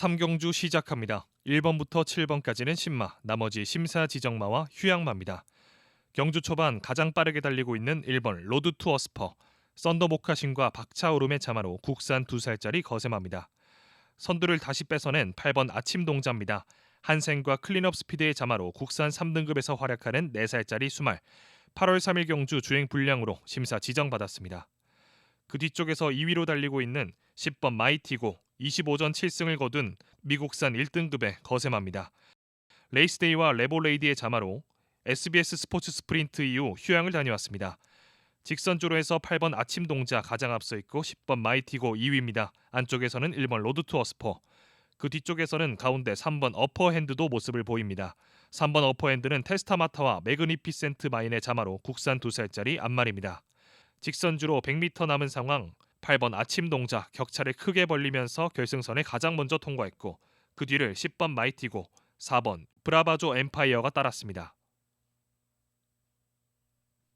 3경주 시작합니다. 1번부터 7번까지는 신마, 나머지 심사 지정마와 휴양마입니다. 경주 초반 가장 빠르게 달리고 있는 1번 로드 투 어스퍼, 썬더 모카신과 박차오름의 자마로 국산 2살짜리 거세마입니다. 선두를 다시 뺏어낸 8번 아침 동자입니다. 한생과 클린업 스피드의 자마로 국산 3등급에서 활약하는 4살짜리 수말, 8월 3일 경주 주행 불량으로 심사 지정받았습니다. 그 뒤쪽에서 2위로 달리고 있는 10번 마이티고 25전 7승을 거둔 미국산 1등급의 거세마입니다. 레이스데이와 레보레이디의 자마로 SBS 스포츠 스프린트 이후 휴양을 다녀왔습니다. 직선주로 해서 8번 아침 동자 가장 앞서 있고 10번 마이티고 2위입니다. 안쪽에서는 1번 로드 투 어스퍼. 그 뒤쪽에서는 가운데 3번 어퍼핸드도 모습을 보입니다. 3번 어퍼핸드는 테스타마타와 매그니피센트 마인의 자마로 국산 2살짜리 앞말입니다. 직선주로 100m 남은 상황 8번 아침 동자 격차를 크게 벌리면서 결승선에 가장 먼저 통과했고 그 뒤를 10번 마이티고 4번 브라바조 엠파이어가 따랐습니다.